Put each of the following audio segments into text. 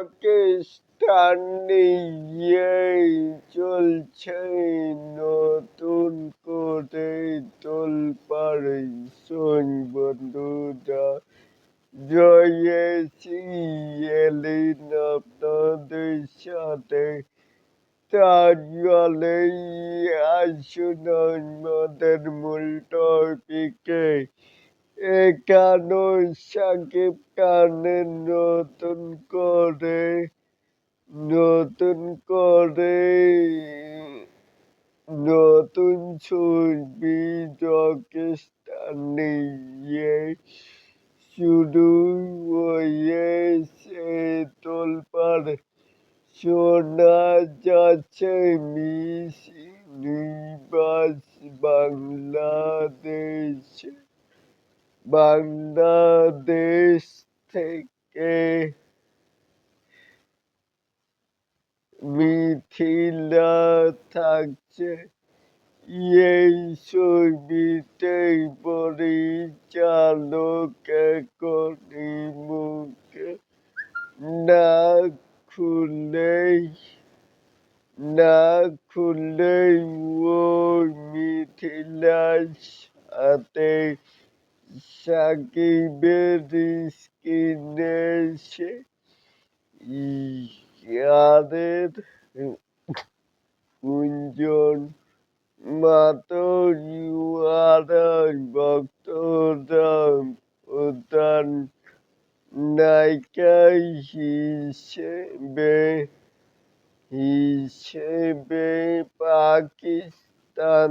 পাকিস্তান নিয়ে চলছে, নতুন করে তোলপাড় শোন বন্ধুরা। রয়েছি এলিন আপনাদের সাথে। তাহলে আসুন আমাদের মূল টপিকে এখানে সাকিব খানের নতুন করে নতুন করে নতুন ছবি পাকিস্তান নিয়ে শুরু হয়েছে তোলপাড়। শোনা যাচ্ছে মিস নিবাস বাংলাদেশ। বাংলাদেশ থেকে মিথিলা থাকছে। এই ছবিতে পরিচালক এখনই মুখে না খুলেই না খুলেই ও মিথিলার সাথে সাকিবের স্ক্রিনে এসে ইয়াদের গুঞ্জন মাতর ইউয়ারার ভক্তরা প্রধান নায়িকা হিসেবে হিসেবে পাকিস্তান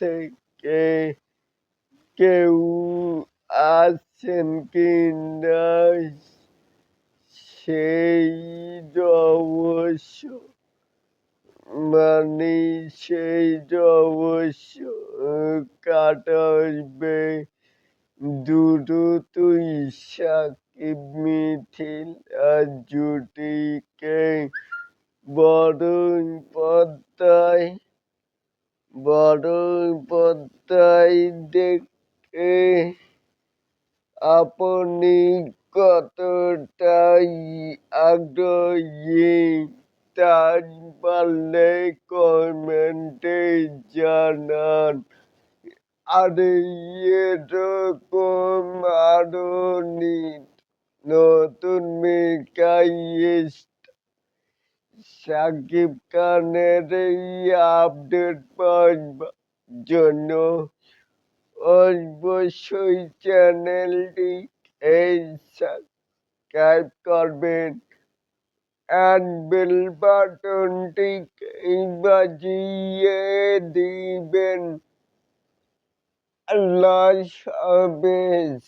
থেকে কেউ আছেন কি না সেই অবশ্য মানে সেই অবশ্য কাটাবে দুটো তুই সাকিব মিথিল জুটিকে বরং পদ্মায় আপনি কতটাই আগ্রহী তার পারলে কমেন্টে জানান আরে এরকম আরও নতুন মেকাইস্ট সাকিব খানের এই আপডেট পাওয়ার জন্য অবশ্যই চ্যানেলটি এই সাবস্ক্রাইব করবেন। অ্যান্ড বেল বাটনটি বাজিয়ে দিবেন। আল্লাহ হাফেজ।